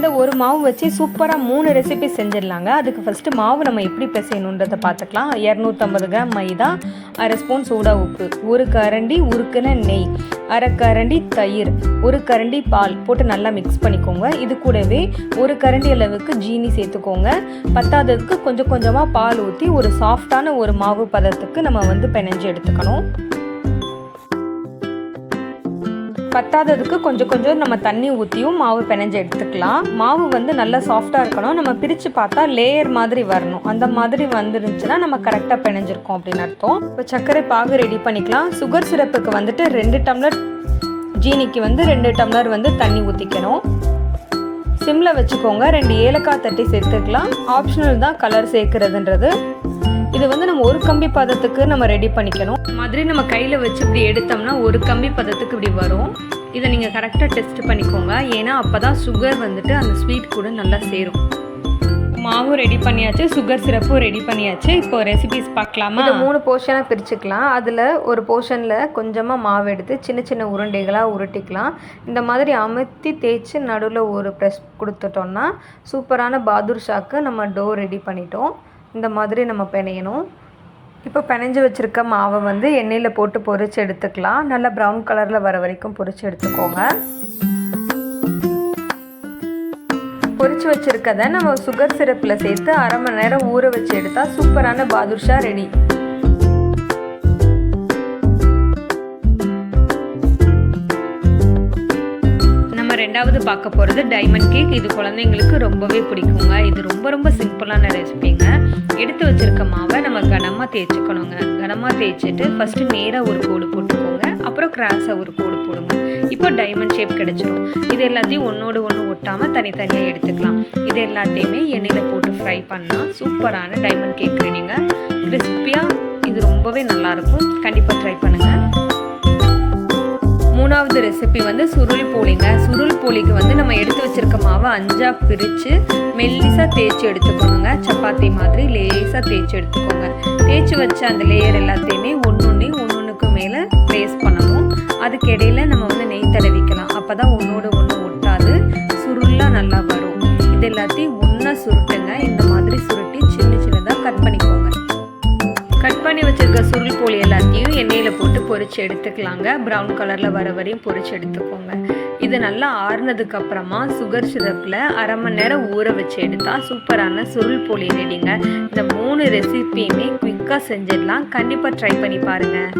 இந்த ஒரு மாவு வச்சு சூப்பராக மூணு ரெசிபி செஞ்சிடலாங்க. அதுக்கு ஃபஸ்ட்டு மாவு நம்ம எப்படி பிசையணுன்றதை பார்த்துக்கலாம். இரநூத்தம்பது கிராம் மைதா அரை ஸ்பூன் சூடா உப்பு ஒரு கரண்டி உருக்குன நெய் அரை கரண்டி தயிர் ஒரு கரண்டி பால் போட்டு நல்லா மிக்ஸ் பண்ணிக்கோங்க. இது கூடவே ஒரு கரண்டி அளவுக்கு ஜீனி சேர்த்துக்கோங்க. பத்தாததுக்கு கொஞ்சம் கொஞ்சமாக பால் ஊற்றி ஒரு சாஃப்டான ஒரு மாவு பதத்துக்கு நம்ம வந்து பிணைஞ்சு எடுத்துக்கணும். பத்தாததுக்கு கொஞ்சம் கொஞ்சம் நம்ம தண்ணி ஊற்றியும் மாவு பிணைஞ்சு எடுத்துக்கலாம். மாவு வந்து நல்லா சாஃப்டாக இருக்கணும். நம்ம பிரித்து பார்த்தா லேயர் மாதிரி வரணும். அந்த மாதிரி வந்துருந்துச்சுன்னா நம்ம கரெக்டாக பிணைஞ்சிருக்கோம் அப்படின்னு அர்த்தம். இப்போ சர்க்கரை பாகு ரெடி பண்ணிக்கலாம். சுகர் சிரப்புக்கு வந்துட்டு ரெண்டு டம்ளர் ஜீனிக்கு வந்து ரெண்டு டம்ளர் வந்து தண்ணி ஊற்றிக்கணும் சிம்மில் வச்சுக்கோங்க. ரெண்டு ஏலக்காய் தட்டி சேர்த்துக்கலாம். ஆப்ஷனல் தான் கலர் சேர்க்குறதுன்றது. இது வந்து நம்ம ஒரு கம்பி பதத்துக்கு நம்ம ரெடி பண்ணிக்கணும். மாதிரி நம்ம கையில் வச்சு இப்படி எடுத்தோம்னா ஒரு கம்பி பதத்துக்கு இப்படி வரும். இதை நீங்கள் கரெக்டாக டெஸ்ட் பண்ணிக்கோங்க. ஏன்னா அப்போ தான் சுகர் வந்துட்டு அந்த ஸ்வீட் கூட நல்லா சேரும். மாவும் ரெடி பண்ணியாச்சு சுகர் சிரப்பும் ரெடி பண்ணியாச்சு. இப்போ ரெசிபிஸ் பார்க்கலாமா? இதை மூணு போர்ஷனாக பிரிச்சுக்கலாம். அதில் ஒரு போர்ஷனில் கொஞ்சமாக மாவு எடுத்து சின்ன சின்ன உருண்டைகளாக உருட்டிக்கலாம். இந்த மாதிரி அமுத்தி தேய்ச்சி நடுவில் ஒரு ப்ரெஸ் கொடுத்துட்டோம்னா சூப்பரான பாதுர் ஷாக்கு நம்ம டோ ரெடி பண்ணிட்டோம். இந்த மாதிரி நம்ம பிணையணும். இப்போ பிணைஞ்சு வச்சுருக்க மாவை வந்து எண்ணெயில் போட்டு பொறிச்சு எடுத்துக்கலாம். நல்லா ப்ரௌன் கலரில் வர வரைக்கும் பொறிச்சு எடுத்துக்கோங்க. பொறிச்சு வச்சுருக்கதை நம்ம சுகர் சிரப்பில் சேர்த்து அரை மணி நேரம் ஊற வச்சு எடுத்தால் சூப்பரான பாதுஷா ரெடி. ரெண்டாவது பார்க்க போகிறது டைமண்ட் கேக் இது குழந்தைங்களுக்கு ரொம்பவே பிடிக்குங்க. இது ரொம்ப ரொம்ப சிம்பிளான ரெசிபிங்க எடுத்து வச்சிருக்க மாவை நம்ம கனமாக தேய்ச்சிக்கணுங்க. கனமாக தேய்ச்சிட்டு ஃபஸ்ட்டு நேராக ஒரு கோடு போட்டுக்கோங்க. அப்புறம் கிராஸாக ஒரு கோடு போடுங்க. இப்போ டைமண்ட் ஷேப் கிடச்சிரும். இது எல்லாத்தையும் ஒன்றோடு ஒன்று ஒட்டாமல் தனித்தனியாக எடுத்துக்கலாம். இது எல்லாத்தையுமே எண்ணெயில் போட்டு ஃப்ரை பண்ணால் சூப்பரான டைமண்ட் கேக் ரெடிங்க கிறிஸ்பியாக இது ரொம்பவே நல்லாயிருக்கும் கண்டிப்பாக ட்ரை பண்ணுங்கள் மூணாவது ரெசிபி வந்து சுருள் போலிங்க சுருள் போலிக்கு வந்து நம்ம எடுத்து வச்சுருக்க மாவை அஞ்சாக பிரித்து மெல்லிசாக தேய்ச்சி எடுத்துக்கோங்க. சப்பாத்தி மாதிரி லேசாக தேய்ச்சி எடுத்துக்கோங்க. தேய்ச்சி வச்ச அந்த லேயர் எல்லாத்தையுமே ஒன்று ஒன்று ஒன்றுக்கு மேலே ப்ளேஸ் பண்ணணும். அதுக்கு இடையில நம்ம வந்து நெய் தடவிக்கலாம். அப்போ தான் ஒன்றோட ஒன்று ஒட்டாது. சுருளாக நல்லா வரும். இது எல்லாத்தையும் ஒன்றா சுருட்டுங்க. இந்த மாதிரி சுருட்டி சின்ன சின்னதாக கட் பண்ணிக்கோங்க. பண்ணி வச்சிருக்க சுருள் போலி எல்லாத்தையும் எண்ணெயில் போட்டு பொறிச்சு எடுத்துக்கலாங்க. ப்ரௌன் கலரில் வர வரையும் பொறிச்சு எடுத்துக்கோங்க. இது நல்லா ஆறுனதுக்கு அப்புறமா சுகர் சிரப்பில் அரை மணி நேரம் ஊற வச்சு எடுத்தால் சூப்பரான சுருள் போலி ரெடிங்க இந்த மூணு ரெசிபியுமே குயிக்காக செஞ்சிடலாம். கண்டிப்பாக ட்ரை பண்ணி பாருங்கள்